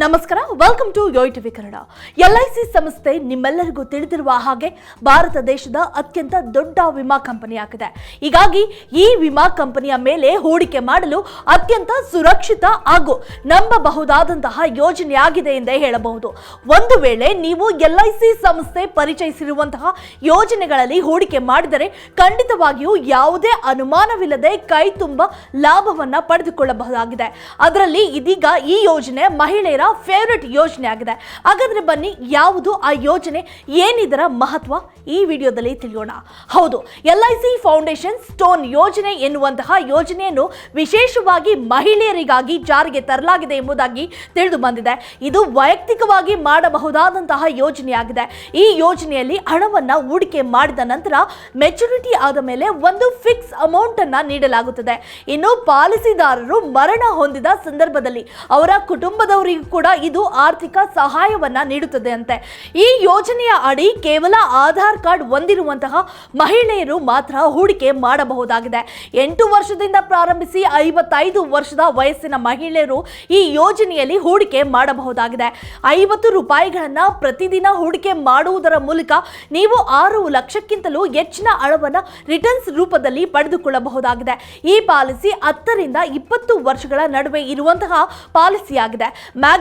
ನಮಸ್ಕಾರ welcome to Yoyo TV Kannada. C ಸಂಸ್ಥೆ ನಿಮ್ಮೆಲ್ಲರಿಗೂ ತಿಳಿದಿರುವ ಹಾಗೆ ಭಾರತ ದೇಶದ ಅತ್ಯಂತ ದೊಡ್ಡ ವಿಮಾ ಕಂಪನಿಯಾಗಿದೆ ಹೀಗಾಗಿ ಈ ವಿಮಾ ಕಂಪನಿಯ ಮೇಲೆ ಹೂಡಿಕೆ ಮಾಡಲು ಅತ್ಯಂತ ಸುರಕ್ಷಿತ ಹಾಗೂ ನಂಬಬಹುದಾದಂತಹ ಯೋಜನೆಯಾಗಿದೆ ಎಂದೇ ಹೇಳಬಹುದು. ಒಂದು ವೇಳೆ ನೀವು ಎಲ್ಐಸಿ ಸಂಸ್ಥೆ ಪರಿಚಯಿಸಿರುವಂತಹ ಯೋಜನೆಗಳಲ್ಲಿ ಹೂಡಿಕೆ ಮಾಡಿದರೆ ಖಂಡಿತವಾಗಿಯೂ ಯಾವುದೇ ಅನುಮಾನವಿಲ್ಲದೆ ಕೈ ತುಂಬ ಲಾಭವನ್ನು ಪಡೆದುಕೊಳ್ಳಬಹುದಾಗಿದೆ. ಅದರಲ್ಲಿ ಇದೀಗ ಈ ಯೋಜನೆ ಮಹಿಳೆಯರ ಫೇವರಿಟ್ ಯೋಜನೆ ಆಗಿದೆ. ಹಾಗಾದ್ರೆ ಬನ್ನಿ, ಯಾವುದು ಆ ಯೋಜನೆ? ಏನಿದರ ಮಹತ್ವ? ಈ ವಿಡಿಯೋದಲ್ಲಿ ತಿಳಿಯೋಣ. ಹೌದು L I C foundation stone ಯೋಜನೆ ಎನ್ನುವಂತಹ ಯೋಜನೆಯನ್ನು ವಿಶೇಷವಾಗಿ ಮಹಿಳೆಯರಿಗಾಗಿ ಜಾರಿಗೆ ತರಲಾಗಿದೆ ಎಂಬುದಾಗಿ ತಿಳಿದು ಬಂದಿದೆ. ಇದು ವೈಯಕ್ತಿಕವಾಗಿ ಮಾಡಬಹುದಾದಂತಹ ಯೋಜನೆಯಾಗಿದೆ. ಈ ಯೋಜನೆಯಲ್ಲಿ ಹಣವನ್ನ ಹೂಡಿಕೆ ಮಾಡಿದ ನಂತರ ಮೆಚುರಿಟಿ ಆದ ಮೇಲೆ ಒಂದು ಫಿಕ್ಸ್ ಅಮೌಂಟ್ ಅನ್ನ ನೀಡಲಾಗುತ್ತದೆ. ಇನ್ನು ಪಾಲಿಸಿದಾರರು ಮರಣ ಹೊಂದಿದ ಸಂದರ್ಭದಲ್ಲಿ ಅವರ ಕುಟುಂಬದವರಿಗೂ ಕೂಡ ಇದು ಆರ್ಥಿಕ ಸಹಾಯವನ್ನ ನೀಡುತ್ತದೆ ಅಂತೆ. ಈ ಯೋಜನೆಯ ಅಡಿ ಕೇವಲ ಆಧಾರ್ ಕಾರ್ಡ್ ಹೊಂದಿರುವಂತಹ ಮಹಿಳೆಯರು ಮಾತ್ರ ಹೂಡಿಕೆ ಮಾಡಬಹುದಾಗಿದೆ. ಎಂಟು ವರ್ಷದಿಂದ ಪ್ರಾರಂಭಿಸಿ ಐವತ್ತೈದು ವರ್ಷದ ವಯಸ್ಸಿನ ಮಹಿಳೆಯರು ಈ ಯೋಜನೆಯಲ್ಲಿ ಹೂಡಿಕೆ ಮಾಡಬಹುದಾಗಿದೆ. ಐವತ್ತು ರೂಪಾಯಿಗಳನ್ನು ಪ್ರತಿದಿನ ಹೂಡಿಕೆ ಮಾಡುವುದರ ಮೂಲಕ ನೀವು ಆರು ಲಕ್ಷಕ್ಕಿಂತಲೂ ಹೆಚ್ಚಿನ ಹಣವನ್ನು ರಿಟರ್ನ್ಸ್ ರೂಪದಲ್ಲಿ ಪಡೆದುಕೊಳ್ಳಬಹುದಾಗಿದೆ. ಈ ಪಾಲಿಸಿ ಹತ್ತರಿಂದ ಇಪ್ಪತ್ತು ವರ್ಷಗಳ ನಡುವೆ ಇರುವಂತಹ ಪಾಲಿಸಿಯಾಗಿದೆ.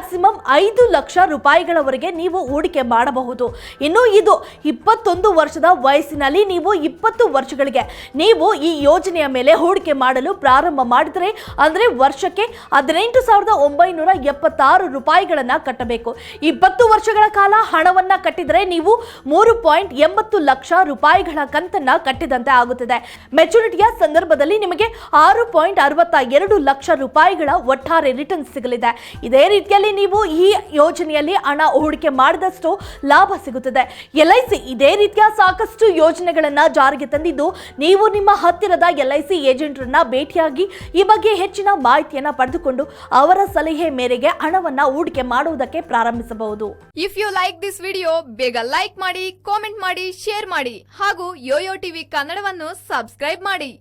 ಮ್ಯಾಕ್ಸಿಮಮ್ ಐದು ಲಕ್ಷ ರೂಪಾಯಿಗಳವರೆಗೆ ನೀವು ಹೂಡಿಕೆ ಮಾಡಬಹುದು. ಇನ್ನು ಇದು ಇಪ್ಪತ್ತೊಂದು ವರ್ಷದ ವಯಸ್ಸಿನಲ್ಲಿ ನೀವು ಇಪ್ಪತ್ತು ವರ್ಷಗಳಿಗೆ ನೀವು ಈ ಯೋಜನೆಯ ಮೇಲೆ ಹೂಡಿಕೆ ಮಾಡಲು ಪ್ರಾರಂಭ ಮಾಡಿದರೆ, ಅಂದರೆ ವರ್ಷಕ್ಕೆ ಹದಿನೆಂಟು ಸಾವಿರದ ಒಂಬೈನೂರ ಎಪ್ಪತ್ತಾರು ರೂಪಾಯಿಗಳನ್ನು ಕಟ್ಟಬೇಕು. ಇಪ್ಪತ್ತು ವರ್ಷಗಳ ಕಾಲ ಹಣವನ್ನು ಕಟ್ಟಿದರೆ ನೀವು ಮೂರು ಪಾಯಿಂಟ್ ಎಂಬತ್ತು ಲಕ್ಷ ರೂಪಾಯಿಗಳ ಕಂತನ್ನು ಕಟ್ಟಿದಂತೆ ಆಗುತ್ತದೆ. ಮೆಚುರಿಟಿಯ ಸಂದರ್ಭದಲ್ಲಿ ನಿಮಗೆ ಆರು ಪಾಯಿಂಟ್ ಅರವತ್ತ ಎರಡು ಲಕ್ಷ ರೂಪಾಯಿಗಳ ಒಟ್ಟಾರೆ ರಿಟರ್ನ್ ಸಿಗಲಿದೆ. ಇದೇ ರೀತಿಯಲ್ಲಿ ನೀವು ಈ ಯೋಜನೆಯಲ್ಲಿ ಹಣ ಹೂಡಿಕೆ ಮಾಡಿದಷ್ಟು ಲಾಭ ಸಿಗುತ್ತದೆ. ಎಲ್ ಐ ಸಿ ಇದೇ ರೀತಿಯ ಸಾಕಷ್ಟು ಯೋಜನೆಗಳನ್ನು ಜಾರಿಗೆ ತಂದಿದ್ದು, ನೀವು ನಿಮ್ಮ ಹತ್ತಿರದ ಎಲ್ ಐ ಸಿ ಏಜೆಂಟರನ್ನ ಭೇಟಿಯಾಗಿ ಈ ಬಗ್ಗೆ ಹೆಚ್ಚಿನ ಮಾಹಿತಿಯನ್ನ ಪಡೆದುಕೊಂಡು ಅವರ ಸಲಹೆ ಮೇರೆಗೆ ಹಣವನ್ನ ಹೂಡಿಕೆ ಮಾಡುವುದಕ್ಕೆ ಪ್ರಾರಂಭಿಸಬಹುದು. If you like this video ಬೇಗ ಲೈಕ್ ಮಾಡಿ ಕಾಮೆಂಟ್ ಮಾಡಿ ಶೇರ್ ಮಾಡಿ ಹಾಗೂ ಯೋಯೋ ಟಿವಿ ಕನ್ನಡವನ್ನು ಸಬ್ಸ್ಕ್ರೈಬ್ ಮಾಡಿ.